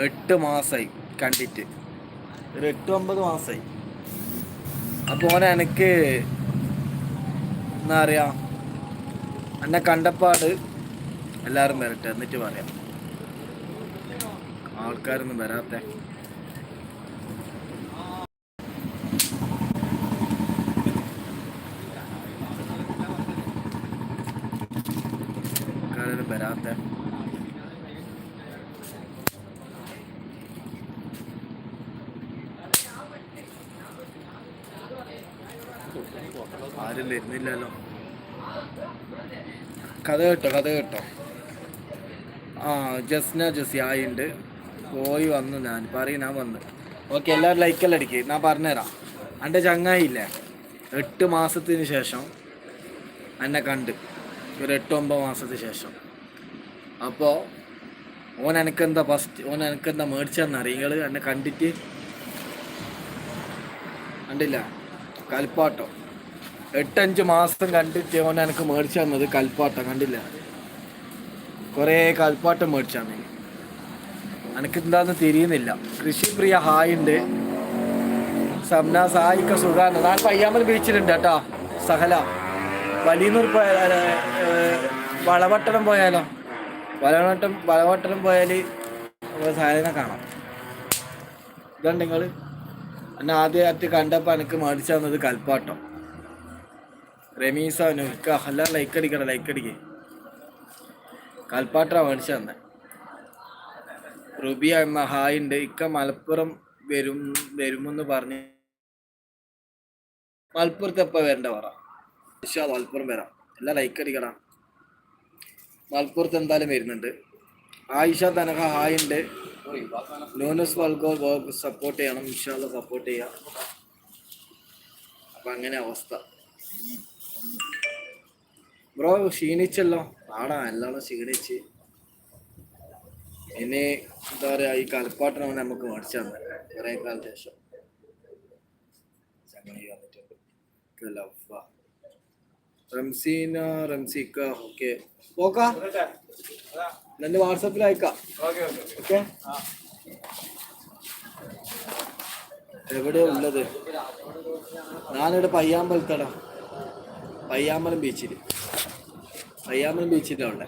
എട്ട് മാസമായി കണ്ടിട്ട്. ഒരു എട്ട് ഒമ്പത് മാസമായി അപ്പോൾ ഓനെ എനിക്ക് എന്താ പറയാ എന്നെ കണ്ടപ്പാട് എല്ലാരും വരട്ടെ എന്നിട്ട് പറയാം. ആൾക്കാരൊന്നും വരാത്ത. ആൾക്കാരൊന്നും വരാത്ത ആരും വരുന്നില്ലല്ലോ. കഥ കേട്ടോ കഥ കേട്ടോ. ആ ജസ്ന ജസ്സി ആയിണ്ട് പോയി വന്നു ഞാൻ പറയും ഞാൻ വന്ന്. ഓക്കെ എല്ലാവരും ലൈക്കെല്ലാം അടിക്ക്. ഞാൻ പറഞ്ഞുതരാം. എന്റെ ചങ്ങായില്ലേ എട്ട് മാസത്തിന് ശേഷം എന്നെ കണ്ട്. ഒരു എട്ട് ഒമ്പത് മാസത്തിന് ശേഷം. അപ്പോൾ ഓൻ എനിക്കെന്താ ഫസ്റ്റ് ഓൻ എനിക്കെന്താ മേടിച്ചെന്നറിയ നിങ്ങൾ എന്നെ കണ്ടിട്ട്? കണ്ടില്ല? കൽപ്പാട്ടോ എട്ടഞ്ച് മാസം കണ്ടിട്ട് ഓൻ എനിക്ക് മേടിച്ചു തന്നത് കൽപ്പാട്ടം കണ്ടില്ല? കുറേ കൽപ്പാട്ടം മേടിച്ചു തന്നെ. എനിക്ക് എന്താന്ന് തിരിയുന്നില്ല. കൃഷിപ്രിയ ഹായ് ഉണ്ട്. സംന സായിക്ക സുഖാണ്. ഞാൻ പയ്യാമൽ ബീച്ചിലുണ്ട് കേട്ടോ സഹല. വലിയന്നൂർ പോയാൽ വളവട്ടണം പോയാലോ? വളവട്ടം വളവട്ടണം പോയാൽ സഹലിനെ കാണാം. ഇതുണ്ട് നിങ്ങൾ എന്നെ ആദ്യമായിട്ട് കണ്ടപ്പോൾ എനിക്ക് മേടിച്ചു തന്നത് കൽപ്പാട്ടം. റമീസ നുക്ക എല്ലാം ലൈക്ക് അടിക്കണം ലൈക്ക് അടിക്കേ. കൽപ്പാട്ട മേടിച്ചു റുബിയ എന്ന ഹായ് ഉണ്ട്. ഇക്ക മലപ്പുറം വരും വരുമെന്ന് പറഞ്ഞ്. മലപ്പുറത്ത് എപ്പോൾ വരണ്ട പറ. മലപ്പുറം വരാം. എല്ലാം ലൈക്ക് അടിക്കണം മലപ്പുറത്ത് എന്തായാലും വരുന്നുണ്ട്. ആയിഷ തനക ഹായ് ഉണ്ട്. ലൂനസ് ഗോക്ക് സപ്പോർട്ട് ചെയ്യണം. ഇൻഷാല്ല സപ്പോർട്ട് ചെയ്യാം. അപ്പം അങ്ങനെ അവസ്ഥ. ബ്രോ ക്ഷീണിച്ചല്ലോ. ആടാ എല്ലാം ക്ഷീണിച്ച്. ഇനി എന്താ പറയാ ഈ കളിപ്പാട്ടം നമുക്ക് മേടിച്ചു തന്നെ. കുറെ കാലത്തിന് ശേഷം. ചങ്ങായി വന്നിട്ടുണ്ട്. ഉള്ളത്? ഞാനിവിടെ പയ്യാമ്പലത്തടാ. പയ്യാമ്പലം ബീച്ചിൽ പയ്യാമ്പലം ബീച്ചിന്റെ അവിടെ.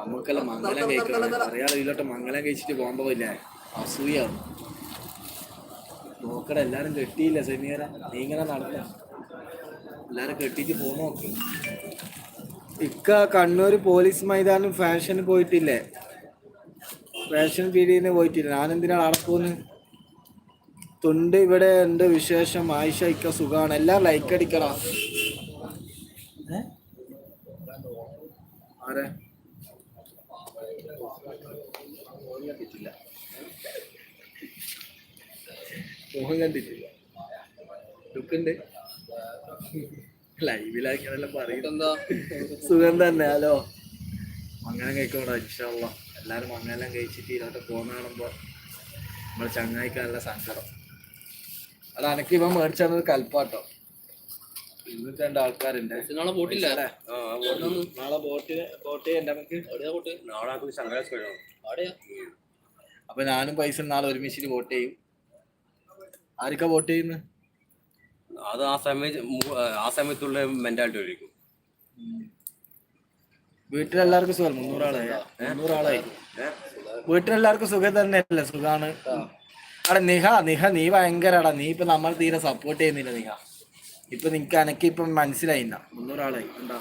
നമുക്കെല്ലാം മംഗലം കഴിക്കണം അറിയാതെ ഇതിലോട്ട് മംഗലം കഴിച്ചിട്ട് പോകുമ്പോ ഇല്ലേ അസൂയാവും. നോക്കട എല്ലാരും കെട്ടിയില്ല സെമിയറ നീ ഇങ്ങനെ നടന്ന? എല്ലാരും കെട്ടിട്ട് പോ നോക്ക്. ഇക്ക കണ്ണൂർ പോലീസ് മൈതാനം ഫാഷന് പോയിട്ടില്ലേ? ഫാഷൻ പീരീഡിന് പോയിട്ടില്ല? ഞാൻ എന്തിനാണ് അവിടെ പോകുന്നത് തുണ്ട് ഇവിടെ ഉണ്ട് വിശേഷം. ആയിഷ ഇക്ക സുഖാണ് എല്ലാം ലൈക്ക് അടിക്കണം. ആരെ? മോഹം കണ്ടിട്ടില്ല. ലുക്കുണ്ട്. ലൈവിലാക്കി അതെല്ലാം സുഖം തന്നെ. ഹലോ. മംഗലം കഴിക്കോടാ ഇഷ്ടമുള്ള എല്ലാരും മംഗലം കഴിച്ചിട്ട് ഇതിലോട്ട് പോകുന്ന കാണുമ്പോൾ നമ്മൾ ചങ്ങായിക്ക് നല്ല സങ്കടം. അത് അനക്ക് ഇവൻ മേടിച്ചത് കൽപ്പാട്ടോ. ഇരുന്നൂറ്റി രണ്ട് ആൾക്കാരുണ്ട്. നാളെ ബോട്ടില്ല അല്ലേ? നാളെ ബോട്ടിന് ബോട്ട് എന്റെ അമ്മയ്ക്ക് നാളെ ശങ്കരാജ് അപ്പൊ ഞാനും പൈസ നാളെ ഒരുമിച്ചിട്ട് വോട്ട് ചെയ്യും. ആർക്കാ വോട്ട് ചെയ്യുന്നത് അത് ആ സമയത്ത് ആ സമയത്തുള്ള മെന്റാലിറ്റി ഒഴിക്കും വീട്ടിലെല്ലാവർക്കും സുഖം. മുന്നൂറാളായി. മുന്നൂറാളായി. വീട്ടിലെല്ലാവർക്കും സുഖം തന്നെയല്ലേ? സുഖാണ്. അവിടെ നിഹ നിഹ നീ ഭയങ്കരടാ. നീ ഇപ്പൊ നമ്മൾ തീരെ സപ്പോർട്ട് ചെയ്യുന്നില്ല നിഹ. ഇപ്പൊ നിനക്ക് അനക്ക് ഇപ്പം മനസ്സിലായില്ല. മുന്നൂറാളായി എന്താ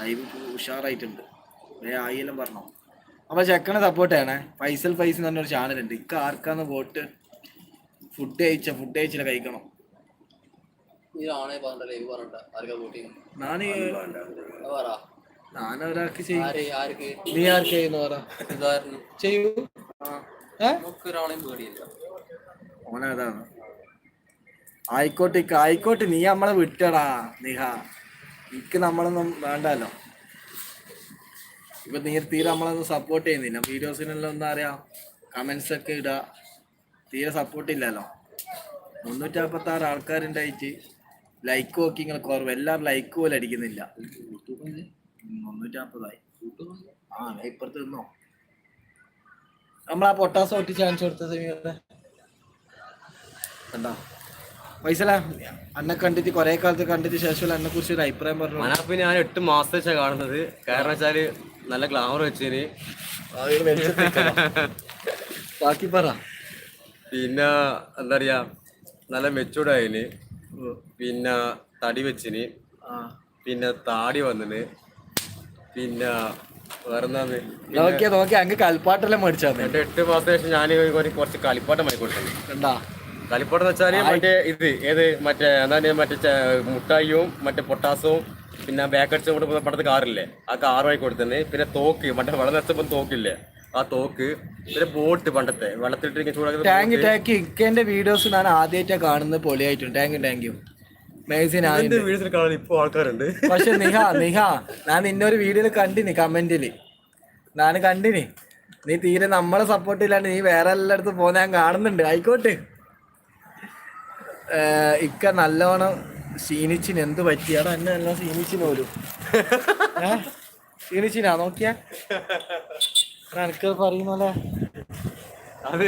ലൈവ് ഉഷാറായിട്ടുണ്ട്. വേ ആയിരം പറഞ്ഞോ. അപ്പൊ ചെക്കനെ സപ്പോർട്ട് ചെയ്യണേ. ഫൈസൽ ഫൈസ് എന്ന് പറഞ്ഞൊരു ചാനലുണ്ട്. ഇക്ക ആർക്കാന്ന് വോട്ട് ഫുഡ് കഴിച്ച ഫുഡ് കഴിച്ചില്ല കഴിക്കണം. നീ ആണേ പറഞ്ഞ ലൈവ് പറഞ്ഞ ആർക്കാ പോട്ടി ഞാൻ പറ. ഞാൻ ഒരാൾക്ക് ചെയ്യും ആർക്ക്? നീ ആർക്ക് ചെയ്യുന്നു പറ. ചെയ്യൂ. ഓനതാണ്. ആയിക്കോട്ടെ ആയിക്കോട്ടെ നീ നമ്മളെ വിട്ടടാ നിഹ. നിക്ക് നമ്മളൊന്നും വേണ്ടല്ലോ. ഇപ്പൊ നീ തീരെ നമ്മളൊന്നും സപ്പോർട്ട് ചെയ്യുന്നില്ല. വീഡിയോസിനെല്ലാം ഒന്നും അറിയാം കമന്റ്സ് ഒക്കെ ഇടാ. തീരെ സപ്പോർട്ട് ഇല്ലല്ലോ. മുന്നൂറ്റി നാൽപ്പത്തി ആറ് ആൾക്കാരുണ്ടായിട്ട് ലൈക്ക് നോക്കി ഇങ്ങനെ കുറവ്. എല്ലാവരും ലൈക്ക് പോലും അടിക്കുന്നില്ല. മുന്നൂറ്റി നാൽപ്പതായി ആ ഇപ്പുറത്ത് നിന്നോ. നമ്മൾ ആ പൊട്ടാസ് ഒട്ടി ചാൻസ് കൊടുത്ത സമയത്ത് കണ്ടോ? പൈസല അന്നെ കണ്ടിട്ട് കൊറേ കാലത്ത് കണ്ടിട്ട് ശേഷം എന്നെ കുറിച്ച് ഒരു അഭിപ്രായം പറഞ്ഞു മനാപ്പ് ഞാൻ എട്ട് മാസത്തെ വെച്ചാ കാണുന്നത്. കാരണം വെച്ചാൽ നല്ല ഗ്ലാമർ വെച്ചതിന് ബാക്കി പറ. പിന്നെ എന്താ പറയാ നല്ല മെച്ചൂർഡായിന് പിന്നെ തടി വെച്ചിന്. പിന്നെ താടി വന്നിന്. പിന്നെ നോക്കിയാ നോക്കിയാ അങ്ങ് കൽപ്പാട്ടെല്ലാം മേടിച്ചാ എന്റെ എട്ട് മാസത്തിന് ശേഷം ഞാൻ കുറച്ച് കളിപ്പാട്ടം വാങ്ങി കൊടുത്തു. കണ്ടാ കളിപ്പാട്ടം എന്ന് വെച്ചാൽ മറ്റേ ഇത് ഏത് മറ്റേ എന്താണ് മറ്റേ മുട്ടായിയും മറ്റേ പൊട്ടാസും പിന്നെ ബാക്കടിച്ച് കൊണ്ട് പണ്ടത്തെ കാറില്ലേ ആ കാർ വാങ്ങി കൊടുത്തന്നെ പിന്നെ തോക്ക് മറ്റേ വെള്ളം നിറച്ചപ്പം തോക്കില്ലേ? ആ തോക്ക് പിന്നെ ബോട്ട് പണ്ടത്തെ വെള്ളത്തിലിട്ട് ചൂടാക്കുന്ന ടാങ്ക് ടാങ്ക് ഇക്കേന്റെ വീഡിയോസ് ഞാൻ ആദ്യമായിട്ടാണ് കാണുന്നത് പൊളിയായിട്ടുണ്ട് ടാങ്കും ടാങ്കും എന്റെ വീഡിയോസിൽ കാണാൻ ഇപ്പൊ ആൾക്കാരുണ്ട്. പക്ഷെ നിഹ നിഹ ഞാൻ നിന്നെ ഒരു വീഡിയോയിൽ കണ്ടിനി കമന്റിൽ ഞാൻ കണ്ടിന്. നീ തീരെ നമ്മളെ സപ്പോർട്ട് ഇല്ലാണ്ട് നീ വേറെ എല്ലായിടത്തും പോകുന്ന ഞാൻ കാണുന്നുണ്ട്. ആയിക്കോട്ടെ. ഇക്ക നല്ലോണം ക്ഷീണിച്ചിന്. എന്ത് പറ്റിയാടോ എന്നെ എല്ലാം ക്ഷീണിച്ചിന് പോലും. ക്ഷീണിച്ചിനാ? നോക്കിയാ. എനിക്ക് പറയുന്നല്ലേ അത്?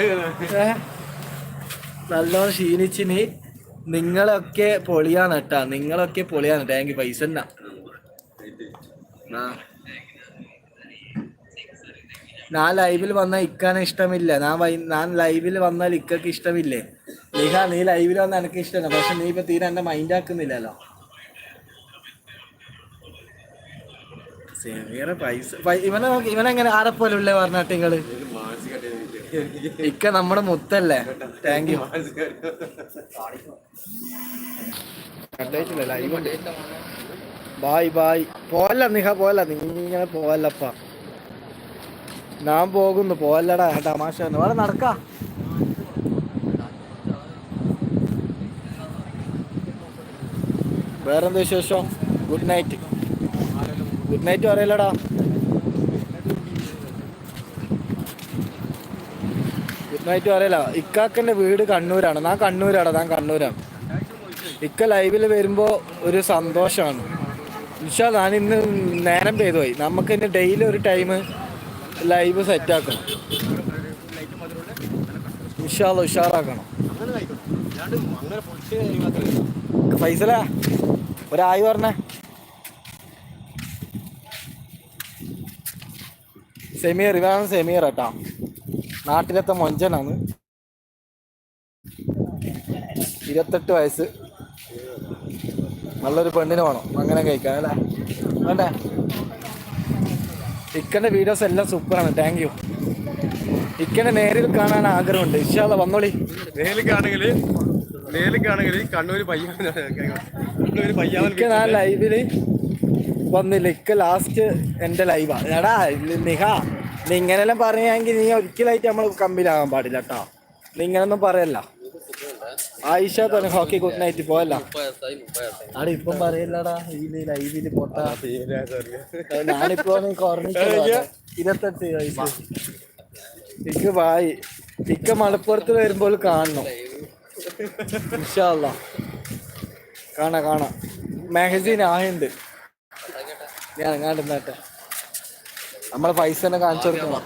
നല്ലോണം ക്ഷീണിച്ചിന്. നിങ്ങളൊക്കെ പൊളിയാണ് കേട്ടാ നിങ്ങളൊക്കെ പൊളിയാണ്. ടാങ്ക് പൈസ ഞാൻ ലൈവിൽ വന്നാൽ ഇക്കാനെ ഇഷ്ടമില്ല. ഞാൻ വൈ ഞാൻ ലൈവിൽ വന്നാൽ ഇക്കക്ക് ഇഷ്ടമില്ലേ? നിഹ നീ ലൈവിൽ വന്നാൽ എനിക്ക് ഇഷ്ടമല്ല പക്ഷെ നീ ഇപ്പൊ തീരെ എന്നെ മൈൻഡ് ആക്കുന്നില്ലല്ലോ. സെമീറ പൈസ ഇവനെ ഇവനെങ്ങനെ ആരെ പോലെ ഉള്ളേ പറഞ്ഞാട്ടെ നിങ്ങൾ? ഇക്ക നമ്മുടെ മുത്തല്ലേ? Thank you bye bye. പോവല്ല നിഹ പോവല്ല. നീ ഇങ്ങനെ പോവല്ലപ്പ. ഞാൻ പോകുന്നു. പോവല്ലടാ. തമാശ വേറെ നടക്ക. വേറെന്താ വിശേഷം? ഗുഡ് നൈറ്റ് ഗുഡ് നൈറ്റ് പറയലടാ ഗുഡ് നൈറ്റ് പറയല ഇക്കാക്കന്റെ വീട് കണ്ണൂരാണ്. ഞാൻ കണ്ണൂരാണ് ഞാൻ കണ്ണൂരാണ്. ഇക്ക ലൈവിൽ വരുമ്പോൾ ഒരു സന്തോഷമാണ്. ഇൻഷാ ഞാൻ ഇന്ന് നേരം പെയ്തു പോയി. നമുക്ക് ഇന്ന് ഡെയിലി ഒരു ടൈം ലൈവ് സെറ്റാക്കണം ഇൻഷാല്ല ഉഷാറാക്കണം. ഫൈസല ഒരായി പറഞ്ഞേ. സെമീർ ഇതാണ് സെമീർ കേട്ടാ നാട്ടിലത്തെ മൊഞ്ചനാണ്. ഇരുപത്തെട്ട് വയസ്സ്. നല്ലൊരു പെണ്ണിന് വേണം. അങ്ങനെ കഴിക്കാം അല്ലേ? വേണ്ടേ? ഇക്കന്റെ വീഡിയോസ് എല്ലാം സൂപ്പറാണ് താങ്ക് യു ഇക്കനെ നേരിൽ കാണാൻ ആഗ്രഹമുണ്ട്. ഇഷ്ടമല്ല വന്നോളി. നേരിൽ കാണുകൾ കണ്ണൂര് പയ്യാൻ കണ്ണൂര് പയ്യാവൻ ഇക്ക ഞാൻ ലൈവിൽ വന്നില്ല. ഇക്ക ലാസ്റ്റ് എന്റെ ലൈവാണ് എടാ നിഹ. നീ ഇങ്ങനെല്ലാം പറയാമെങ്കിൽ നീ ഒരിക്കലായിട്ട് നമ്മൾ കമ്പിലാകാൻ പാടില്ല കേട്ടോ നീ ഇങ്ങനൊന്നും പറയല്ല. ആയിഷ തന്നെ ഹോക്കി ഗുഡ് നൈറ്റ് പോയല്ല. അവിടെ ഇപ്പം പറയില്ലടാ ഇതിൽ ലൈവിൽ പൊട്ട ഞാനിപ്പോ ഇരുപത്തെട്ട് വയസ്സ്. ഇക്ക് മലപ്പുറത്ത് വരുമ്പോൾ കാണണം. ഇൻഷാല്ല കാണാ കാണാ. മാഗസീൻ ആയുണ്ട് ഞാൻ അങ്ങാണ്ട് നിന്നാട്ടെ. നമ്മളെ പൈസ തന്നെ കാണിച്ചു കൊടുക്കണം.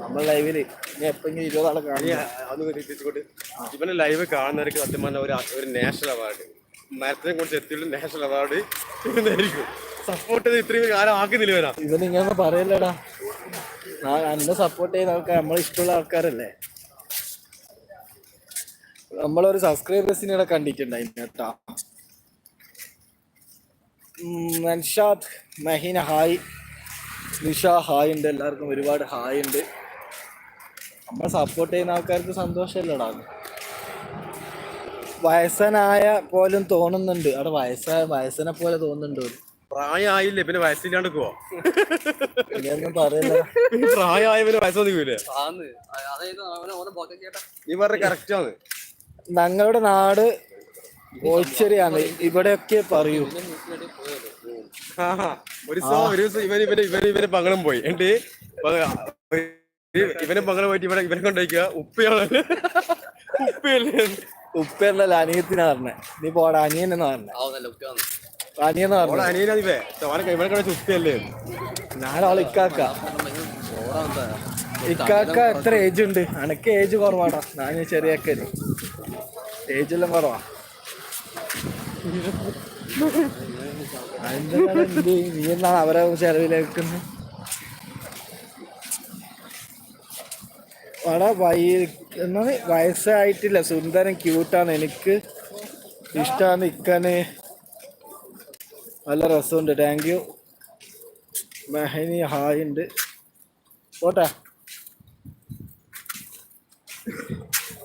നമ്മൾ ലൈവിൽ ഇനി എപ്പെങ്കിലും ഇരുപതാളെ കാണും? ഇവനെ ലൈവ് കാണുന്നവർക്ക് സത്യം പറഞ്ഞ ഒരു ഒരു നാഷണൽ അവാർഡ് മരത്തിനെ കുറിച്ച് എത്തിയുള്ള നാഷണൽ അവാർഡ് ഇവനായിരിക്കും. സപ്പോർട്ട് ചെയ്ത് ഇത്രയും കാലം ആക്കുന്നില്ല ഇവനാ. ഇവനിങ്ങനെ ഇങ്ങനെ പറയല്ലടാ. ഞാൻ എന്നെ സപ്പോർട്ട് ചെയ്യുന്ന ആൾക്കാർ നമ്മളെ ഇഷ്ടമുള്ള ആൾക്കാരല്ലേ? നമ്മളൊരു സബ്സ്ക്രൈബേഴ്സിനെ കണ്ടിട്ടുണ്ടായിരുന്നു കേട്ടാ നൻഷാദ് മഹീന ഹായ്. നിഷ ഹായ് ഉണ്ട് എല്ലാവർക്കും ഒരുപാട് ഹായ് ഉണ്ട്. നമ്മളെ സപ്പോർട്ട് ചെയ്യുന്ന ആൾക്കാർക്ക് സന്തോഷമല്ലടാ? വയസ്സനായ പോലും തോന്നുന്നുണ്ട്. അവിടെ വയസ്സായ വയസ്സനെ പോലെ തോന്നുന്നുണ്ട്. പ്രായമായില്ലേ പിന്നെ വയസ്സില്ലാണ്ട് പോവാ. ഇങ്ങനെയൊന്നും പറയല്ല. പിന്നെ വയസ്സൊന്നുമില്ലേ കറക്റ്റ് ആണ്. ഞങ്ങളുടെ നാട് ഓച്ചിറിയാണ്. ഇവിടെയൊക്കെ പറയൂ. ഒരു ദിവസം ഒരു ദിവസം ഇവൻ ഇവന് ഇവന് ഇവന് പങ്ങളും പോയി. എന്നിട്ട് പ- ഇവനെ പങ്ങളും പോയിട്ട് ഇവിടെ ഇവനെ കൊണ്ടുപോയിക്കുക. ഉപ്പയാണ്. ഉപ്പയല്ലേ? ഉപ്പയല്ല അനിയത്തിനാ പറഞ്ഞേ. നീ പോടാ അനിയൻ എന്ന് പറഞ്ഞേ. അനിയെന്ന് പറഞ്ഞു. അനിയനാണ് ഇവനെ ഉപ്പയല്ലേ? ഞാനോളെ ഇക്കാക്ക. ഇക്കാക്ക എത്ര ഏജ് ഉണ്ട്? അനക്ക് ഏജ് കുറവാടാ. ഞാൻ ചെറിയ ഏജ് എല്ലാം കുറവാ? നീ എന്താണ് അവരെ ചെലവിലേക്കുന്നത് അവിടെ വയ വയസ്സായിട്ടില്ല. സുന്ദരൻ ക്യൂട്ടാണ് എനിക്ക് ഇഷ്ടമാണ് ഇക്കന് നല്ല രസമുണ്ട്. താങ്ക് യു മെഹനി ഹായ് ഉണ്ട്. പോട്ടെ.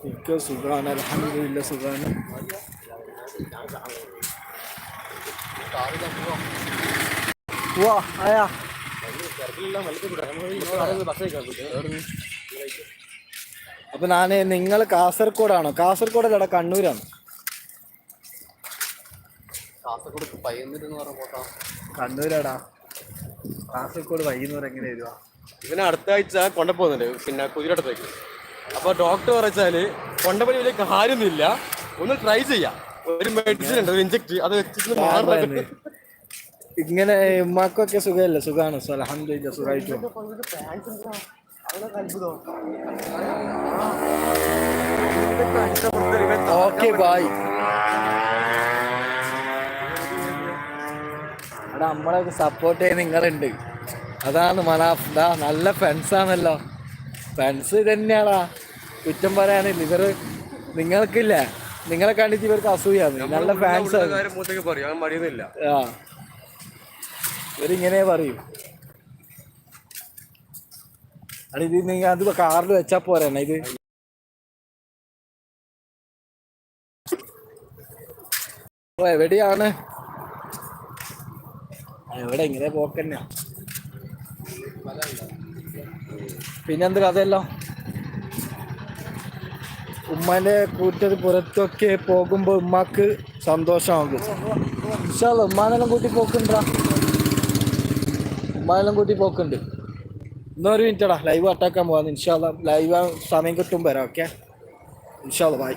ഇക്ക സുഖാണ്. അലഹമില്ല സുഖമാണ് വാ ആയാ. അപ്പൊ ഞാൻ നിങ്ങൾ കാസർഗോഡാണോ? കാസർഗോഡല്ലടാ കണ്ണൂരാണ്. കാസർഗോഡ് പറഞ്ഞ കണ്ണൂരാടാ. കാസർഗോഡ് വൈകുന്നേരം എങ്ങനെ വരുവാ? ഇവനെ അടുത്ത ആഴ്ച കൊണ്ടുപോകുന്നുണ്ട് പിന്നെ കുതിരടത്തേക്ക് അപ്പൊ ഡോക്ടർ പറഞ്ഞാൽ കൊണ്ടപ്പനി വലിയ കാര്യമൊന്നുമില്ല. ഒന്ന് ട്രൈ ചെയ്യാം. ഒരു മെഡിസിൻ ഉണ്ട് ഇഞ്ചക്ട് അത് വെച്ചിട്ട് മാറുന്നുണ്ട് ഇങ്ങനെ ഉമ്മാക്കൊക്കെ സുഖമല്ലേ? സുഖമാണ് അലഹമില്ല സുഖമായിട്ട് ഓക്കെ ബായ്. അവിടെ നമ്മളൊക്കെ സപ്പോർട്ട് ചെയ്യുന്ന നിങ്ങളുണ്ട് അതാണ് മനാഫ്. ദാ നല്ല ഫ്രണ്ട്സ് ആണല്ലോ. ഫ്രണ്ട്സ് തന്നെയാടാ കുറ്റം പറയാനില്ല. ഇവർ നിങ്ങൾക്കില്ല? നിങ്ങളെ കണ്ടിട്ട് ഇവർക്ക് അസൂയാണ്. നല്ല ഫാൻസ് ആ. ഇവരിങ്ങനെ പറയും. അല്ല ഇത് നിങ്ങൾ അത് കാറിൽ വെച്ചാ പോരാണ് ഇത്? എവിടെയാണ്? എവിടെ ഇങ്ങനെ പോക്കന്നെ? പിന്നെന്ത് കഥയല്ലോ? ഉമ്മാന്റെ കൂട്ടത് പുറത്തൊക്കെ പോകുമ്പോൾ ഉമ്മാക്ക് സന്തോഷമാകും. ഇൻഷാല്ല ഉമ്മാനെല്ലാം കൂട്ടി പോക്കുണ്ടാ. ഉമ്മാനെല്ലാം കൂട്ടി പോക്കുണ്ട്. ഇന്നൊരു മിനിറ്റടാ ലൈവ് അറ്റാക്കാൻ പോകാന്ന് ഇൻഷാല്ല ലൈവ് സമയം കിട്ടും വരാം ഓക്കെ ഇൻഷാല്ല ബൈ